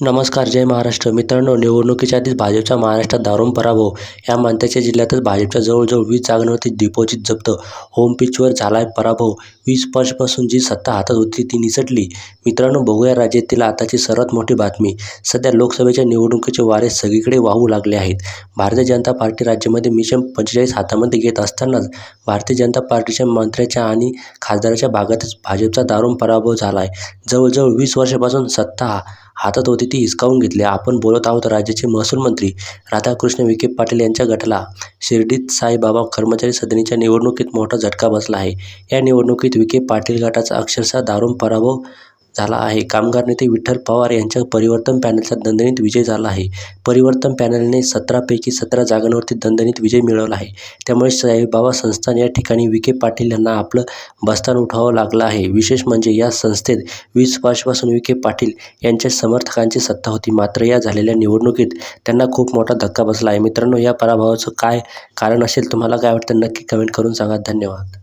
नमस्कार जय महाराष्ट्र. मित्रांनो निवडणुकीच्या आधीच भाजपचा महाराष्ट्रात दारुण पराभव. या मानत्याच्या जिल्ह्यातच भाजपच्या जवळजवळ वीस जागांवरती डिपॉझिट जप्त. होम पिचवर झाला आहे पराभव. वीस वर्षापासून जी सत्ता हातात होती ती निसटली. मित्रांनो बघूया राज्यातील आताची सर्वात मोठी बातमी. सध्या लोकसभेच्या निवडणुकीचे वारे सगळीकडे वाहू लागले आहेत. भारतीय जनता पार्टी राज्यामध्ये मिशन पंचेचाळीस हातामध्ये घेत असतानाच भारतीय जनता पार्टीच्या मंत्र्याच्या आणि खासदाराच्या भागातच भाजपचा दारुण पराभव झाला आहे जवळजवळ वीस वर्षापासून सत्ता हातात होती ती हिसकावून घेतली. आपण बोलत आहोत राज्याचे महसूल मंत्री राधाकृष्ण विखे पाटील यांच्या गटाला. शिर्डीत साईबाबा कर्मचारी सदनीच्या निवडणुकीत मोठा झटका बसला आहे. या निवडणुकीत विखे पाटील गटाचा अक्षरशः दारुण पराभव झाला आहे. कामगार नेते विठ्ठल पवार यांच्या परिवर्तन पॅनलचा दणदणीत विजय झाला आहे. परिवर्तन पॅनलने सतरापैकी सतरा जागांवरती दणदणीत विजय मिळवला आहे. त्यामुळे साईबाबा संस्थान या ठिकाणी विखे पाटील यांना आपलं बस्तान उठवावं लागलं आहे. विशेष म्हणजे या संस्थेत वीस वर्षापासून विखे पाटील यांच्या समर्थकांची सत्ता होती. मात्र या झालेल्या निवडणुकीत त्यांना खूप मोठा धक्का बसला आहे. मित्रांनो या पराभवाचं काय कारण असेल तुम्हाला काय वाटतं? नक्की कमेंट करून सांगा. धन्यवाद.